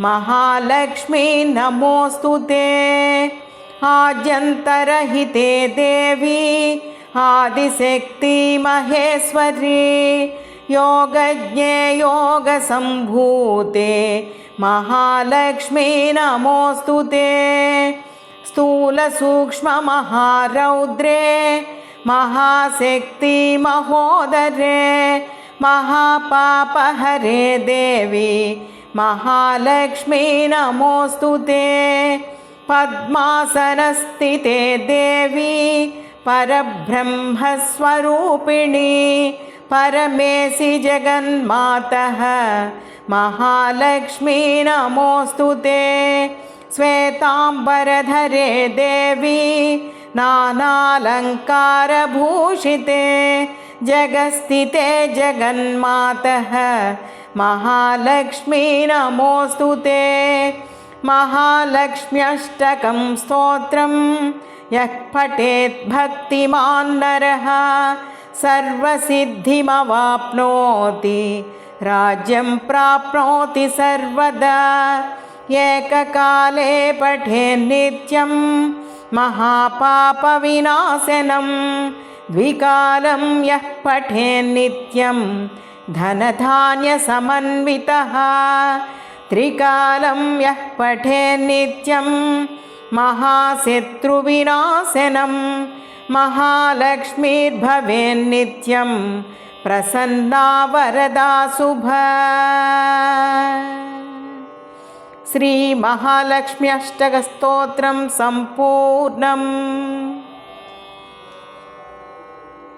महालक्ष्मी नमोऽस्तु ते। आद्यन्तरहिते देवी आदिशक्ति महेश्वरी योगज्ञे योगसम्भूते। महालक्ष्मी नमोऽस्तु ते। स्थूलसूक्ष्ममहारौद्रे महाशक्ति महोदरे महापापहरे देवी महालक्ष्मी नमोऽस्तु ते। पद्मासनस्थिते देवी परब्रह्मस्वरूपिणी परमेशि जगन्मातः। महालक्ष्मी नमोऽस्तु ते। श्वेताम्बरधरे देवी नानालङ्कारभूषिते। जगस्थिते जगन्मातः महालक्ष्मी नमोऽस्तु ते महालक्ष्म्यष्टकं स्तोत्रं यः पठेत् भक्तिमान् नरः सर्वसिद्धिमवाप्नोति राज्यं प्राप्नोति सर्वदा एककाले पठेन्नित्यं महापापविनाशनं द्विकालं यः पठेन्नित्यं धनधान्यसमन्वितः। त्रिकालं यः पठेन्नित्यं महाशत्रुविनाशनं महालक्ष्मीर्भवेन्नित्यं प्रसन्ना वरदा शुभ श्रीमहालक्ष्म्यष्टकस्तोत्रं सम्पूर्णम्